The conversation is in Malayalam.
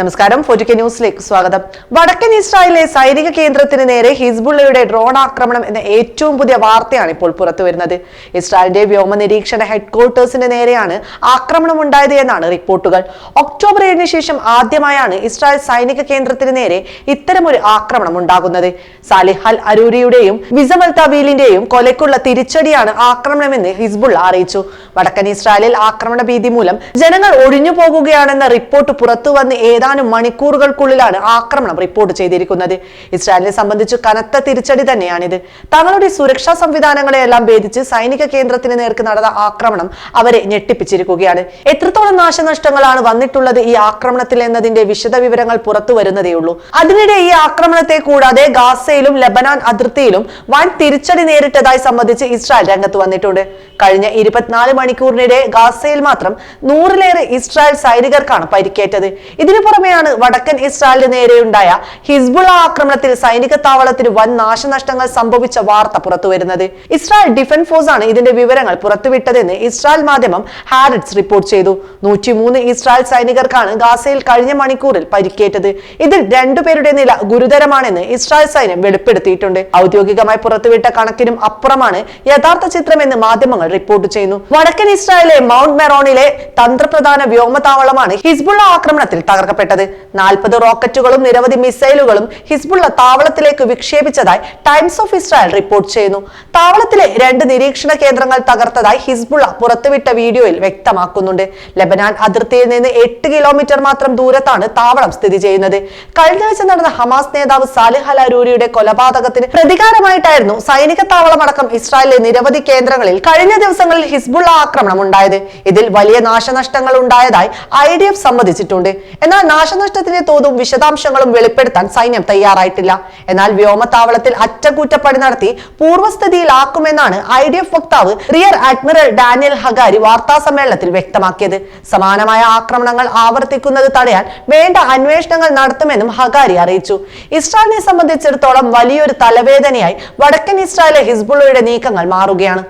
നമസ്കാരം. ഫോർട്ടിക്കെ ന്യൂസിലേക്ക് സ്വാഗതം. വടക്കൻ ഇസ്രായേലിലെ സൈനിക കേന്ദ്രത്തിന് നേരെ ഹിസ്ബുള്ളയുടെ ഡ്രോൺ ആക്രമണം എന്ന ഏറ്റവും പുതിയ വാർത്തയാണ് ഇപ്പോൾ പുറത്തു വരുന്നത് ഇസ്രായേലിന്റെ വ്യോമ നിരീക്ഷണ ഹെഡ്ക്വാർട്ടേഴ്സിന് നേരെയാണ് ആക്രമണം ഉണ്ടായത് എന്നാണ് റിപ്പോർട്ടുകൾ. ഒക്ടോബർ ഏഴിന് ശേഷം ആദ്യമായാണ് ഇസ്രായേൽ സൈനിക കേന്ദ്രത്തിന് നേരെ ഇത്തരമൊരു ആക്രമണം ഉണ്ടാകുന്നത്. സാലിഹൽ അരൂരിയുടെയും വിസമൽ തബീലിന്റെയും കൊലയ്ക്കുള്ള തിരിച്ചടിയാണ് ആക്രമണമെന്ന് ഹിസ്ബുള്ള അറിയിച്ചു. വടക്കൻ ഇസ്രായേലിൽ ആക്രമണ ഭീതി മൂലം ജനങ്ങൾ ഒഴിഞ്ഞു പോകുകയാണെന്ന റിപ്പോർട്ട് പുറത്തു വന്ന് ഏതാനും മണിക്കൂറുകൾക്കുള്ളിലാണ് ആക്രമണം റിപ്പോർട്ട് ചെയ്തിരിക്കുന്നത്. ഇസ്രായേലിനെ സംബന്ധിച്ച് കനത്ത തിരിച്ചടി തന്നെയാണിത്. തങ്ങളുടെ സുരക്ഷാ സംവിധാനങ്ങളെയെല്ലാം ഭേദിച്ച് സൈനിക കേന്ദ്രത്തിന് നേർക്ക് നടന്ന ആക്രമണം അവരെ ഞെട്ടിപ്പിച്ചിരിക്കുകയാണ്. എത്രത്തോളം നാശനഷ്ടങ്ങളാണ് വന്നിട്ടുള്ളത് ഈ ആക്രമണത്തിൽ എന്നതിന്റെ വിശദ വിവരങ്ങൾ പുറത്തു വരുന്നതേയുള്ളൂ അതിനിടെ ഈ ആക്രമണത്തെ കൂടാതെ ഗാസയിലും ലബനാൻ അതിർത്തിയിലും വൻ തിരിച്ചടി നേരിട്ടതായി സംബന്ധിച്ച് ഇസ്രായേൽ രംഗത്ത് വന്നിട്ടുണ്ട്. കഴിഞ്ഞ ഇരുപത്തിനാല് മണിക്കൂറിനിടെ ഗാസയിൽ മാത്രം നൂറിലേറെ ഇസ്രായേൽ സൈനികർക്കാണ് പരിക്കേറ്റത്. ഇതിനു പുറമെയാണ് വടക്കൻ ഇസ്രായേലിന് നേരെയുണ്ടായ ഹിസ്ബുള്ള ആക്രമണത്തിൽ സൈനിക താവളത്തിന് വൻ നാശനഷ്ടങ്ങൾ സംഭവിച്ച വാർത്ത പുറത്തുവരുന്നത്. ഇസ്രായേൽ ഡിഫൻസ് ഫോഴ്സ് ആണ് ഇതിന്റെ വിവരങ്ങൾ പുറത്തുവിട്ടതെന്ന് ഇസ്രായേൽ മാധ്യമം ഹാരറ്റ്സ് റിപ്പോർട്ട് ചെയ്തു. നൂറ്റിമൂന്ന് ഇസ്രായേൽ സൈനികർക്കാണ് ഗാസയിൽ കഴിഞ്ഞ മണിക്കൂറിൽ പരിക്കേറ്റത്. ഇതിൽ രണ്ടുപേരുടെ നില ഗുരുതരമാണെന്ന് ഇസ്രായേൽ സൈന്യം വെളിപ്പെടുത്തിയിട്ടുണ്ട്. ഔദ്യോഗികമായി പുറത്തുവിട്ട കണക്കിനും അപ്പുറമാണ് യഥാർത്ഥ ചിത്രമെന്ന് മാധ്യമങ്ങൾ റിപ്പോർട്ട് ചെയ്യുന്നു. വടക്കൻ ഇസ്രായേലിലെ മൗണ്ട് മെറോണിലെ തന്ത്രപ്രധാന വ്യോമതാവളമാണ് ഹിസ്ബുള്ള ആക്രമണത്തിൽ തകർക്കപ്പെട്ടത്. നാൽപ്പത് റോക്കറ്റുകളും നിരവധി മിസൈലുകളും ഹിസ്ബുള്ള താവളത്തിലേക്ക് വിക്ഷേപിച്ചതായി ടൈംസ് ഓഫ് ഇസ്രായേൽ റിപ്പോർട്ട് ചെയ്യുന്നു. താവളത്തിലെ രണ്ട് നിരീക്ഷണ കേന്ദ്രങ്ങൾ തകർത്തതായി ഹിസ്ബുള്ള പുറത്തുവിട്ട വീഡിയോയിൽ വ്യക്തമാക്കുന്നുണ്ട്. ലബനാൻ അതിർത്തിയിൽ നിന്ന് എട്ട് കിലോമീറ്റർ മാത്രം ദൂരത്താണ് താവളം സ്ഥിതി ചെയ്യുന്നത്. കഴിഞ്ഞ ആഴ്ച നടന്ന ഹമാസ് നേതാവ് സാലിഹ് അലാരൂരിയുടെ കൊലപാതകത്തിന് പ്രതികാരമായിട്ടായിരുന്നു സൈനിക താവളമടക്കം ഇസ്രായേലിലെ നിരവധി കേന്ദ്രങ്ങളിൽ കഴിഞ്ഞ ദിവസങ്ങളിൽ ഹിസ്ബുള്ള ആക്രമണം ഉണ്ടായത്. ഇതിൽ വലിയ നാശനഷ്ടങ്ങൾ ഉണ്ടായതായി ഐ ഡി എഫ് സമ്മതിച്ചിട്ടുണ്ട്. എന്നാൽ നാശനഷ്ടത്തിന്റെ തോതും വിശദാംശങ്ങളും വെളിപ്പെടുത്താൻ സൈന്യം തയ്യാറായിട്ടില്ല. എന്നാൽ വ്യോമത്താവളത്തിൽ അറ്റകുറ്റപ്പണി നടത്തി പൂർവസ്ഥിതിയിലാക്കുമെന്നാണ് ഐ ഡി എഫ് വക്താവ് റിയർ അഡ്മിറൽ ഡാനിയൽ ഹഗാരി വാർത്താ സമ്മേളനത്തിൽ വ്യക്തമാക്കിയത്. സമാനമായ ആക്രമണങ്ങൾ ആവർത്തിക്കുന്നത് തടയാൻ വേണ്ട അന്വേഷണങ്ങൾ നടത്തുമെന്നും ഹഗാരി അറിയിച്ചു. ഇസ്രായേലിനെ സംബന്ധിച്ചിടത്തോളം വലിയൊരു തലവേദനയായി വടക്കൻ ഇസ്രായേലിലെ ഹിസ്ബുള്ളയുടെ നീക്കങ്ങൾ മാറുകയാണ്.